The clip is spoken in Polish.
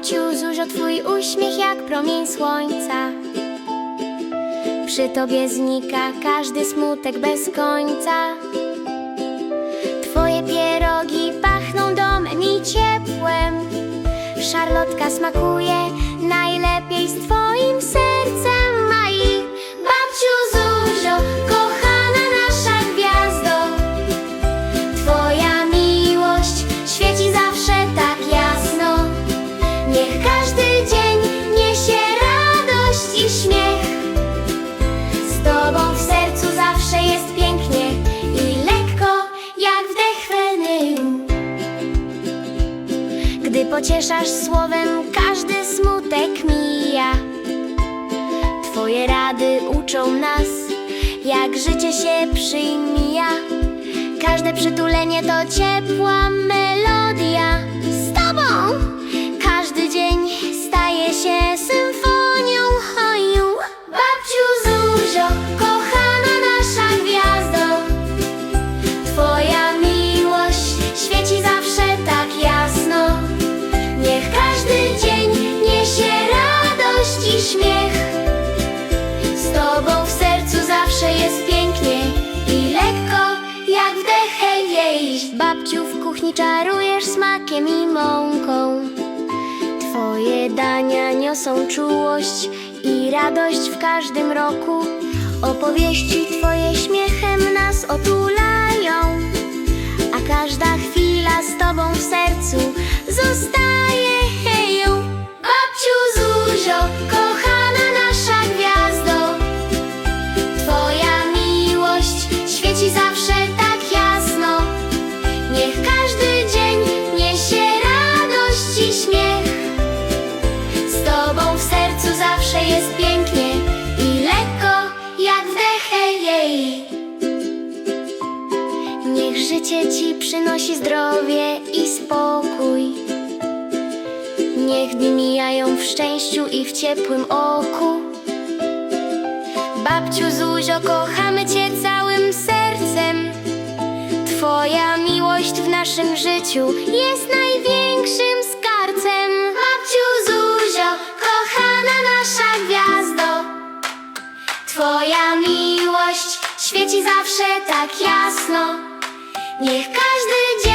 Babciu Zuzio, twój uśmiech jak promień słońca. Przy tobie znika każdy smutek bez końca. Twoje pierogi pachną domem i ciepłem. Szarlotka smakuje pocieszasz słowem, każdy smutek mija. Twoje rady uczą nas, jak życie się przyjmija. Każde przytulenie to ciepła melodia. Kuchni czarujesz smakiem i mąką. Twoje dania niosą czułość i radość w każdym roku. Opowieści Twoje śmiechem nas otulają, każdy dzień niesie radość i śmiech. Z Tobą w sercu zawsze jest pięknie i lekko jak wdech jej. Niech życie Ci przynosi zdrowie i spokój. Niech dni mijają w szczęściu i w ciepłym oku. Babciu Zuzio, kochamy miłość w naszym życiu jest największym skarbcem. Babciu Zuzio, kochana nasza gwiazdo. Twoja miłość świeci zawsze tak jasno. Niech każdy dzień